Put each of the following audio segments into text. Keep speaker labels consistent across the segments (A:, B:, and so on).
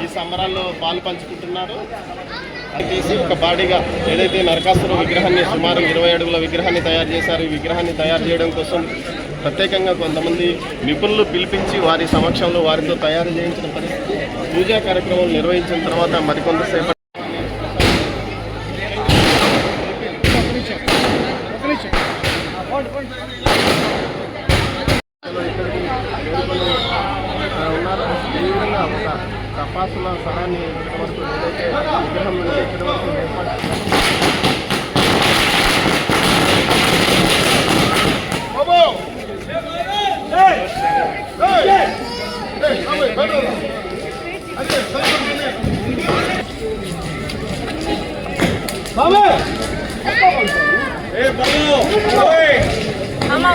A: ఈ సంబరాల్లో పాలు పంచుకుంటున్నారు తీసి ఒక బాడీగా ఏదైతే నరకాసుర విగ్రహాన్ని సుమారు ఇరవై అడుగుల విగ్రహాన్ని తయారు చేశారు ఈ విగ్రహాన్ని తయారు చేయడం కోసం ప్రత్యేకంగా కొంతమంది నిపుణులు పిలిపించి వారి సమక్షంలో వారితో తయారు చేయించిన పరిస్థితి పూజా కార్యక్రమం నిర్వహించిన తర్వాత మరికొంతసేపు Thank you. ఉన్నారు ఈ విధంగా ఒక తపాసుల ఇక్కడ వరకు ఏదైతే విగ్రహం ఇక్కడ వరకు ఏర్పాటు Mama,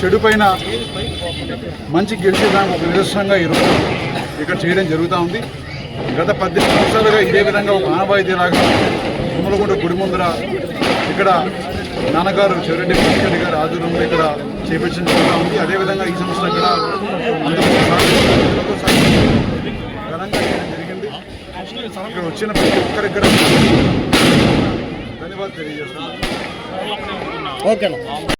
B: చెడు పైన మంచి గెలిచేదానికి ఒక నిదర్శనంగా ఈరోజు ఇక్కడ చేయడం జరుగుతూ ఉంది. గత పద్దెనిమిది సంవత్సరాలుగా ఇదే విధంగా ఒక ఆనవాయితీలాగా తుమ్మలగుంట గుడి ముందర ఇక్కడ నాన్నగారు చెవిరెడ్డి రెడ్డి గారి ఆధ్వర్యంలో ఇక్కడ చేపించడం జరుగుతూ ఉంది. అదేవిధంగా ఈ సంవత్సరం ఘనంగా జరిగింది ఇక్కడ వచ్చిన ప్రతి ఒక్కరికి కూడా ధన్యవాదాలు. తెలియజేస్తున్నాను ఓకేనా?